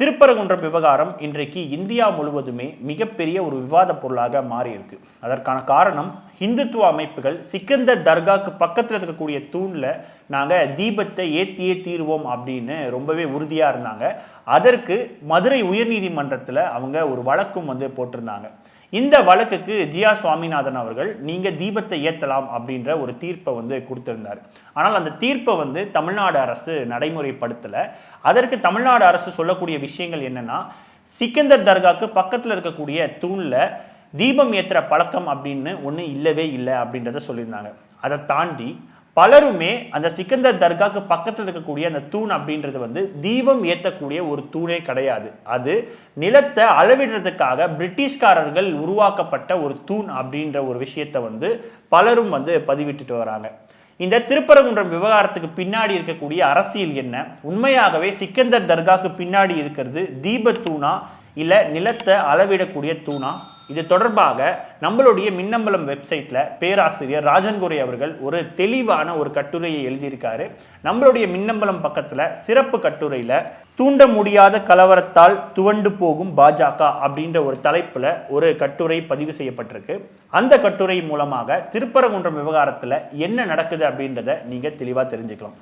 திருப்பரங்குன்றம் விவகாரம் இன்றைக்கு இந்தியா முழுவதுமே மிகப்பெரிய ஒரு விவாத பொருளாக மாறியிருக்கு. அதற்கான காரணம் இந்துத்துவ அமைப்புகள் சிக்கந்தர் தர்காக்கு பக்கத்தில் இருக்கக்கூடிய தூணில் நாங்கள் தீபத்தை ஏத்தியே தீருவோம் அப்படின்னு ரொம்பவே உறுதியாக இருந்தாங்க. அதற்கு மதுரை உயர்நீதிமன்றத்தில் அவங்க ஒரு வழக்கும் வந்து போட்டிருந்தாங்க. இந்த வழக்குக்கு ஜியா சுவாமிநாதன் அவர்கள் நீங்க தீபத்தை ஏத்தலாம் அப்படின்ற ஒரு தீர்ப்பை வந்து கொடுத்திருந்தார். ஆனால் அந்த தீர்ப்பை வந்து தமிழ்நாடு அரசு நடைமுறைப்படுத்தல. அதற்கு தமிழ்நாடு அரசு சொல்லக்கூடிய விஷயங்கள் என்னன்னா சிக்கந்தர் தர்காக்கு பக்கத்துல இருக்கக்கூடிய தூண்ல தீபம் ஏத்துற பழக்கம் அப்படின்னு ஒண்ணு இல்லவே இல்லை அப்படின்றத சொல்லியிருந்தாங்க. அதை தாண்டி பலருமே அந்த சிக்கந்தர் தர்காக்கு பக்கத்தில் இருக்கக்கூடிய அந்த தூண் அப்படின்றது வந்து தீபம் ஏற்றக்கூடிய ஒரு தூணே கிடையாது. அது நிலத்தை அளவிடுறதுக்காக பிரிட்டிஷ்காரர்கள் உருவாக்கப்பட்ட ஒரு தூண் அப்படின்ற ஒரு விஷயத்தை வந்து பலரும் வந்து பதிவிட்டுட்டு வராங்க. இந்த திருப்பரங்குன்றம் விவகாரத்துக்கு பின்னாடி இருக்கக்கூடிய அரசியல் என்ன? உண்மையாகவே சிக்கந்தர் தர்காக்கு பின்னாடி இருக்கிறது தீப தூணா இல்லை நிலத்தை அளவிடக்கூடிய தூணா? இது தொடர்பாக நம்மளுடைய மின்னம்பலம் வெப்சைட்ல பேராசிரியர் ராஜன்குரை அவர்கள் ஒரு தெளிவான ஒரு கட்டுரையை எழுதியிருக்காரு. நம்மளுடைய மின்னம்பலம் பக்கத்துல சிறப்பு கட்டுரையில தூண்ட முடியாத கலவரத்தால் துவண்டு போகும் பாஜக அப்படின்ற ஒரு தலைப்புல ஒரு கட்டுரை பதிவு செய்யப்பட்டிருக்கு. அந்த கட்டுரை மூலமாக திருப்பரங்குன்றம் விவகாரத்துல என்ன நடக்குது அப்படின்றத நீங்க தெளிவா தெரிஞ்சுக்கலாம்.